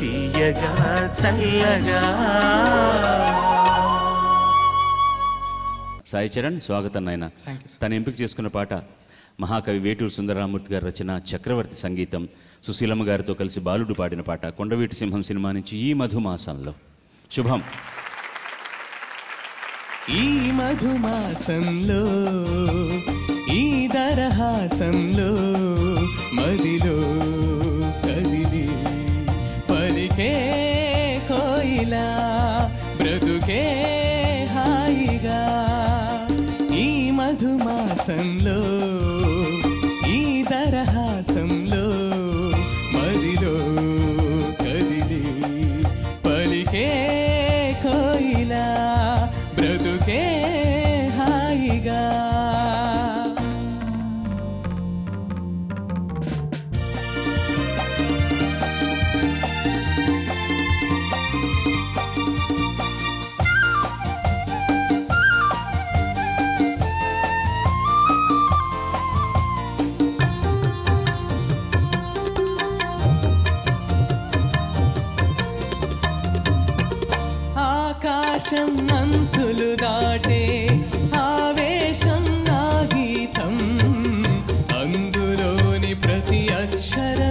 తీయగా చల్లగా. సాయి చరణ్ స్వాగతం నాయన. తను ఎంపిక చేసుకున్న పాట మహాకవి వేటూరు సుందరరామూర్తి గారి రచన చక్రవర్తి సంగీతం సుశీలమ్మ గారితో కలిసి బాలుడు పాడిన పాట కొండవీటి సింహం సినిమా నుంచి ఈ మధుమాసంలో. శుభం. ఈ మధుమాసంలో ఈ దరహాసంలో హాయిగా ఈ మధుమాసంలో ఆకాశం మంతులు దాటే ఆవేశం నా గీతం. అందులోని ప్రతి అక్షరం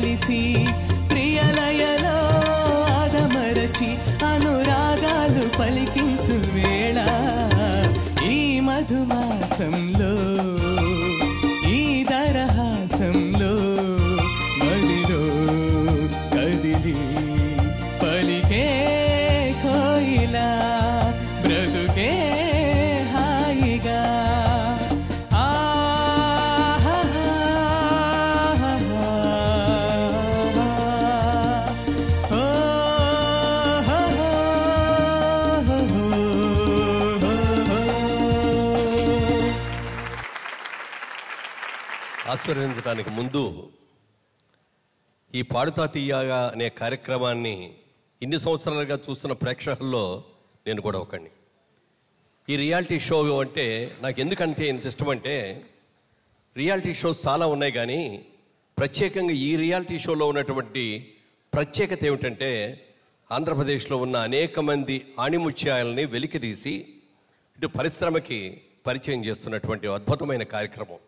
కలిసి ప్రియలయలో ఆదమరచి అనురాగాలు పలికించు వేళ ఈ మధుమాసంలో ఈ దరహాసంలో మదిలో కదిలి ఆస్వాదించడానికి ముందు ఈ పాడుతా తీయగా అనే కార్యక్రమాన్ని ఇన్ని సంవత్సరాలుగా చూస్తున్న ప్రేక్షకుల్లో నేను కూడా ఒకడిని ఈ రియాలిటీ షో అంటే నాకు ఎందుకంటే ఇంత ఇష్టం అంటే రియాలిటీ షోస్ చాలా ఉన్నాయి కానీ ప్రత్యేకంగా ఈ రియాలిటీ షోలో ఉన్నటువంటి ప్రత్యేకత ఏమిటంటే ఆంధ్రప్రదేశ్లో ఉన్న అనేక మంది ఆణిముత్యాలని వెలికితీసి ఇటు పరిశ్రమకి పరిచయం చేస్తున్నటువంటి అద్భుతమైన కార్యక్రమం.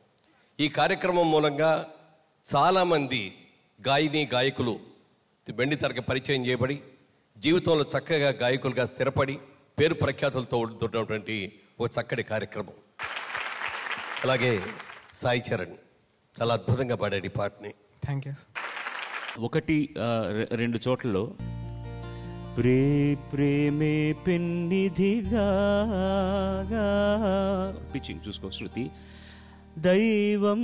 ఈ కార్యక్రమం మూలంగా చాలామంది గాయని గాయకులు వెండి తెరకి పరిచయం చేయబడి జీవితంలో చక్కగా గాయకులుగా స్థిరపడి పేరు ప్రఖ్యాతులతో ఉంటున్నటువంటి ఒక చక్కటి కార్యక్రమం. అలాగే సాయి చరణ్ చాలా అద్భుతంగా పాడాడు ఈ పాటని. థ్యాంక్ యూ ఒకటి రెండు చోట్లలో ప్రే ప్రేమే పెన్నిధిగా పిచ్చింగ్ చూసుకో శృతి. దైవం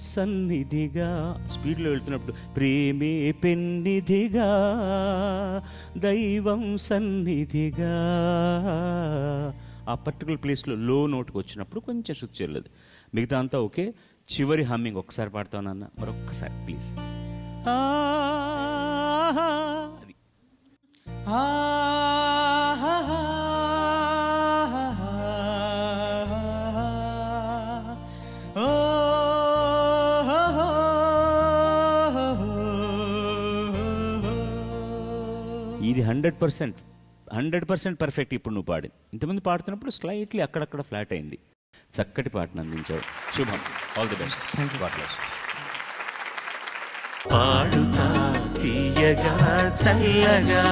సన్నిధిగా. స్పీడ్లో వెళ్తున్నప్పుడు ప్రేమే పెన్నిధిగా దైవం సన్నిధిగా. ఆ పర్టికులర్ ప్లేస్లో లో నోట్కి వచ్చినప్పుడు కొంచెం శృతి చెల్లదు. మిగతా అంతా ఓకే. చివరి హమ్మింగ్ ఒకసారి పాడతానన్న మరొక్కసారి ప్లీజ్. అది. ఇది hundred percent hundred percent perfect ఇప్పుడు నువ్వు పాడింది. ఇంతమంది పాడుతున్నప్పుడు స్లైట్లీ అక్కడక్కడ ఫ్లాట్ అయింది. చక్కటి పాటను అందించావు. శుభం. ఆల్ ది బెస్ట్ పాడుతా తీయగా చల్లగా.